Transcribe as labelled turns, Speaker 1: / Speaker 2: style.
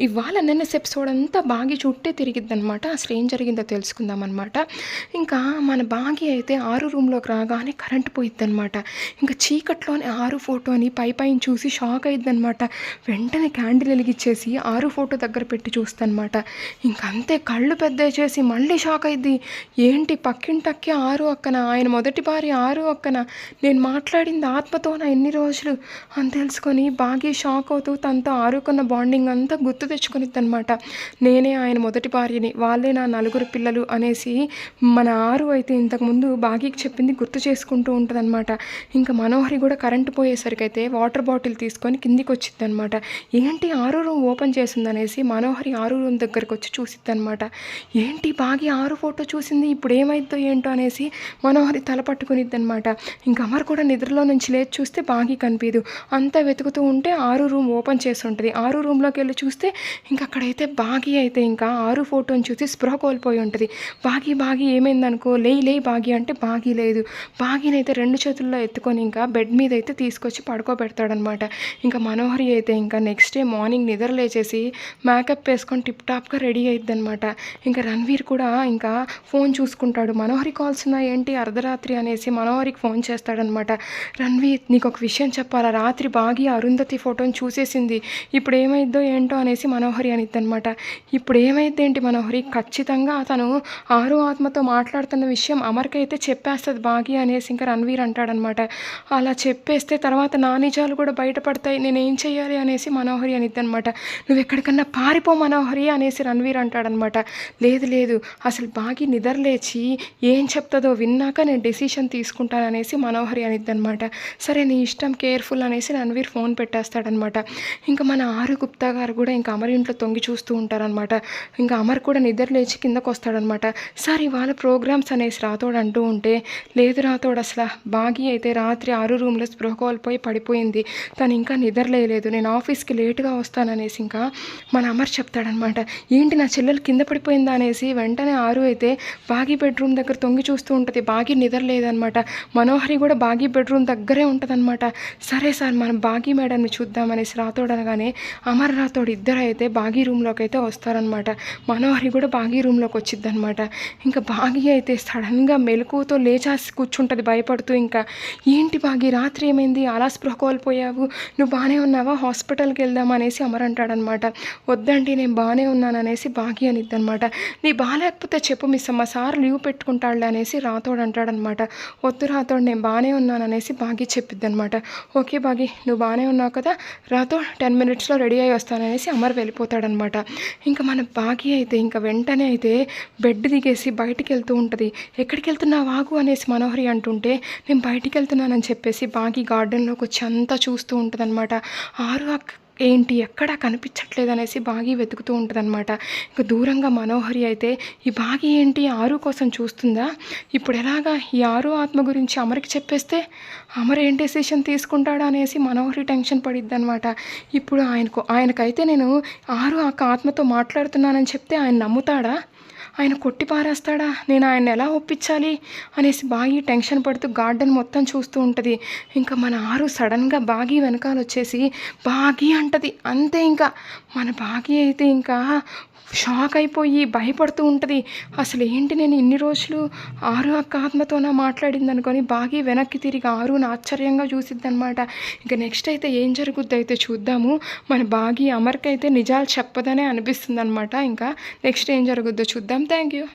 Speaker 1: ఇవాళ నిన్నస్ ఎపిసోడ్ అంతా బాగి చుట్టే తిరిగిద్దనమాట అసలు ఏం జరిగిందో తెలుసుకుందాం అనమాట ఇంకా మన బాగి అయితే ఆరు రూమ్లోకి రాగానే కరెంట్ పోయిద్ది అనమాట ఇంకా చీకట్లోనే ఆరు ఫోటోని పై పైన చూసి షాక్ అయిద్దనమాట వెంటనే క్యాండిల్ వెలిగించేసి ఆరు ఫోటో దగ్గర పెట్టి చూస్తానమాట ఇంకంతే కళ్ళు పెద్ద చేసి మళ్ళీ షాక్ అయింది ఏంటి పక్కింటక్కే ఆరు అక్కన ఆయన మొదటి భార్య ఆరు అక్కన నేను మాట్లాడింది ఆత్మతోన ఎన్ని రోజులు? అని తెలుసుకొని బాగా షాక్ అవుతూ తనతో ఆరుకున్న బాండింగ్ అంతా గుర్తు తెచ్చుకునిద్ది అనమాట నేనే ఆయన మొదటి భార్యని వాళ్ళే నా నలుగురు పిల్లలు అనేసి మన ఆరు అయితే ఇంతకుముందు బాగీకి చెప్పింది గుర్తు చేసుకుంటూ ఉంటుంది ఇంకా మనోహరి కూడా కరెంటు పోయేసరికి అయితే వాటర్ బాటిల్ తీసుకొని కిందికి వచ్చింది అనమాట ఏంటి ఆరు రూమ్ ఓపెన్ చేసిందనేసి మనోహరి ఆరు రూమ్ దగ్గరకు వచ్చి చూసిద్ది అనమాట ఏంటి బాగి ఆరు ఫోటో చూసింది ఇప్పుడు ఏమైద్దో ఏంటో అనేసి మనోహరి తల పట్టుకునిద్ది అనమాట ఇంకా అమర్ కూడా నిద్రలో నుంచి లేచి చూస్తే బాగి కనిపించదు అంతా వెతుకుతూ ఉంటే ఆరు రూమ్ ఓపెన్ చేసి ఉంటుంది. ఆరు రూమ్లోకి వెళ్ళి చూస్తే ఇంకా అక్కడైతే బాగి అయితే ఇంకా ఆరు ఫోటోని చూసి స్పృహ కోల్పోయి ఉంటుంది. బాగి బాగి ఏమైందనుకో లేయి లేయి బాగి అంటే బాగి లేదు. బాగినైతే అయితే రెండు చేతుల్లో ఎత్తుకొని ఇంకా బెడ్ మీద అయితే తీసుకొచ్చి పడుకోబెడతాడనమాట. ఇంకా మనోహరి అయితే ఇంకా నెక్స్ట్ డే మార్నింగ్ నిద్ర లేచేసి మేకప్ వేసుకొని టిప్ టాప్గా రెడీ అయ్యిద్ది అనమాట ఇంకా రణవీర్ కూడా ఇంకా ఫోన్ చూసుకుంటాడు. మనోహరి కాల్స్ ఉన్నా ఏంటి? అర్ధరాత్రి అనేసి మనోహరికి ఫోన్ చేస్తాడనమాట. రణవీర్ నీకు ఒక విషయం చెప్పాలా? రాత్రి బాగి అరుంధతి ఫోటోని చూసేసింది. ఇప్పుడు ఏమైద్దో ఏంటో అనేసి మనోహరి అనిద్ది అనమాట ఇప్పుడు ఏమైతే ఏంటి మనోహరి? ఖచ్చితంగా అతను ఆరు ఆత్మతో మాట్లాడుతున్న విషయం అమర్కైతే చెప్పేస్తుంది బాగి అనేసి ఇంకా రణవీర్ అంటాడనమాట అలా చెప్పేస్తే తర్వాత నా నిజాలు కూడా బయటపడతాయి నేను ఏం చేయాలి అనేసి మనోహరి అనిద్ది అనమాట నువ్వు ఎక్కడికన్నా పారిపో మనోహరి అనేసి రణవీర్ అంటాడనమాట లేదు లేదు అసలు బాగి నిద్రలేచి ఏం చెప్తుందో విన్నాక నేను డెసిషన్ తీసుకుంటాననేసి మనోహరి అనిద్ది అనమాట సరే నీ ఇష్టం కేర్ఫుల్ అనేసి రణవీర్ ఫోన్ పెట్టేస్తాడనమాట ఇంకా మన ఆరు గుప్తా గారు కూడా ఇంకా అమర్ ఇంట్లో తొంగి చూస్తూ ఉంటారనమాట ఇంకా అమర్ కూడా నిద్ర లేచి కిందకు వస్తాడనమాట సార్ ఇవాళ ప్రోగ్రామ్స్ అనేసి రాతోడు అంటూ ఉంటే లేదు రాతోడు అసలు బాగి అయితే రాత్రి ఆరు రూమ్లో స్పృహ కోల్పోయి పడిపోయింది. తను ఇంకా నిద్ర నేను ఆఫీస్కి లేటుగా వస్తాననేసి ఇంకా మన అమర్ చెప్తాడనమాట ఏంటి నా చెల్లెలు కింద పడిపోయిందా అనేసి వెంటనే ఆరు అయితే బాగి బెడ్రూమ్ దగ్గర తొంగి చూస్తూ ఉంటుంది. బాగి నిద్ర లేదనమాట మనోహరి కూడా బాగి బెడ్రూమ్ దగ్గరే ఉంటుందన్నమాట. సరే సార్ మనం బాగి మేడంని చూద్దామనేసి రాతోడనగానే అమర్ రాతోడు ఇద్దరు అయితే బాగీ రూమ్లోకి అయితే వస్తారనమాట మనోహరి కూడా బాగీ రూమ్లోకి వచ్చింది అనమాట ఇంకా బాగీ అయితే సడన్గా మెలకువతో లేచాసి కూర్చుంటుంది భయపడుతూ ఇంకా ఏంటి బాగి రాత్రి ఏమైంది? అలా స్పృహ కోల్పోయావు? నువ్వు బాగానే ఉన్నావా? హాస్పిటల్కి వెళ్దాం అనేసి అమర్ అంటాడనమాట వద్దండి నేను బాగానే ఉన్నాను అనేసి బాగి అనిద్ది అనమాట నీ బాగాలేకపోతే చెప్పు మిస్ అమ్మ సార్ లీవ్ పెట్టుకుంటాడులే అనేసి రాతోడు అంటాడనమాట వద్దు రాతోడు నేను బాగానే ఉన్నాను అనేసి బాగి చెప్పిద్ది అనమాట ఓకే బాగి నువ్వు బాగానే ఉన్నావు కదా? రాతో టెన్ మినిట్స్లో రెడీ అయ్యి వస్తాననేసి అమర్ వెళ్ళిపోతాడనమాట. ఇంకా మన బాగి అయితే ఇంకా వెంటనే అయితే బెడ్ దిగేసి బయటికి వెళ్తూ ఉంటుంది. ఎక్కడికి వెళ్తున్నావు వాగు అనేసి మనోహరి అంటుంటే నేను బయటికి వెళ్తున్నానని చెప్పేసి బాగి గార్డెన్లోకి వచ్చి అంతా చూస్తూ ఉంటుంది ఆరు అక్క ఏంటి ఎక్కడా కనిపించట్లేదు అనేసి బాగి వెతుకుతూ ఉంటుందన్నమాట. ఇంకా దూరంగా మనోహరి అయితే ఈ బాగి ఏంటి? ఆరు కోసం చూస్తుందా? ఇప్పుడు ఎలాగా ఈ ఆరు ఆత్మ గురించి అమరికి చెప్పేస్తే అమర్ ఏం డెసిషన్ తీసుకుంటాడా? అనేసి మనోహరి టెన్షన్ పడిద్ది అనమాట ఇప్పుడు ఆయనకు ఆయనకైతే నేను ఆరు ఆ ఆత్మతో మాట్లాడుతున్నానని చెప్తే ఆయన నమ్ముతాడా? ఆయన కొట్టి పారేస్తాడా? నేను ఆయన ఎలా ఒప్పించాలి? అనేసి బాగి టెన్షన్ పడుతూ గార్డెన్ మొత్తం చూస్తూ ఉంటుంది. ఇంకా మన ఆరు సడన్గా బాగి వెనకాల వచ్చేసి బాగి అంటది. అంతే ఇంకా. మన బాగి అయితే ఇంకా షాక్ అయిపోయి భయపడుతూ ఉంటుంది. అసలు ఏంటి నేను ఇన్ని రోజులు ఆరు అక్క ఆత్మతోనా మాట్లాడింది అనుకొని బాగి వెనక్కి తిరిగి ఆరుని ఆశ్చర్యంగా చూసిద్ది అనమాట ఇంకా నెక్స్ట్ అయితే ఏం జరుగుద్ది అయితే చూద్దాము. మన బాగి అమర్కి అయితే నిజాలు చెప్పదనే అనిపిస్తుంది అనమాట ఇంకా నెక్స్ట్ ఏం జరుగుద్దో చూద్దాం. Thank you.